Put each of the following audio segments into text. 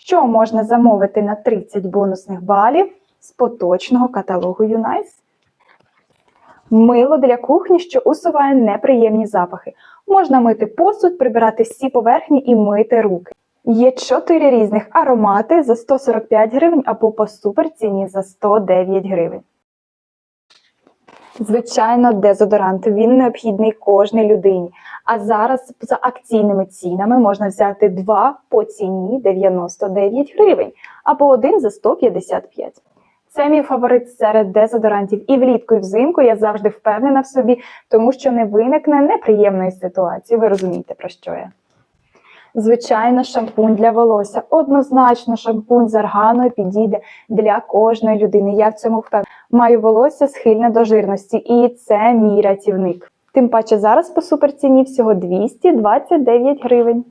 Що можна замовити на 30 бонусних балів з поточного каталогу Юнайс? Мило для кухні, що усуває неприємні запахи. Можна мити посуд, прибирати всі поверхні і мити руки. Є чотири різних аромати за 145 гривень або по суперціні за 109 гривень. Звичайно, дезодорант він необхідний кожній людині. А зараз за акційними цінами можна взяти два по ціні 99 гривень або один за 155. Це мій фаворит серед дезодорантів. І влітку, і взимку я завжди впевнена в собі, тому що не виникне неприємної ситуації. Ви розумієте, про що я. Звичайно, шампунь для волосся. Однозначно, шампунь з арганою підійде для кожної людини. Я в цьому впевнена. Маю волосся схильне до жирності, і це мій рятівник. Тим паче зараз по суперціні всього 229 гривень.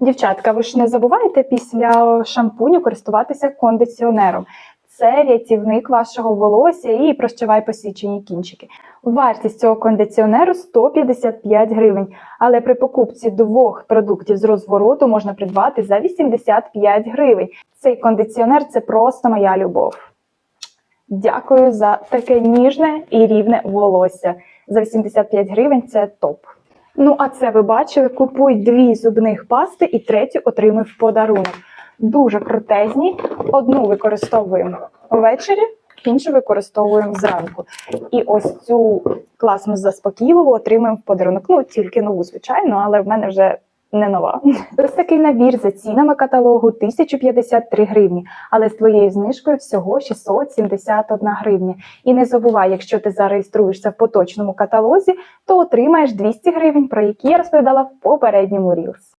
Дівчатка, ви ж не забувайте після шампуню користуватися кондиціонером. Це рятівник вашого волосся і прощавай посічені кінчики. Вартість цього кондиціонеру 155 гривень, але при покупці двох продуктів з розвороту можна придбати за 85 гривень. Цей кондиціонер це просто моя любов. Дякую за таке ніжне і рівне волосся. За 85 гривень це топ. Ну, а це ви бачили, купуй дві зубних пасти і третю отримай в подарунок. Дуже крутезні. Одну використовуємо ввечері, іншу використовуємо зранку. І ось цю класну заспокійливу отримаємо в подарунок. Ну, тільки нову, звичайно, але в мене вже не нова. Ось такий набір за цінами каталогу 1053 гривні, але з твоєю знижкою всього 671 гривня. І не забувай, якщо ти зареєструєшся в поточному каталозі, то отримаєш 200 гривень, про які я розповідала в попередньому Reels.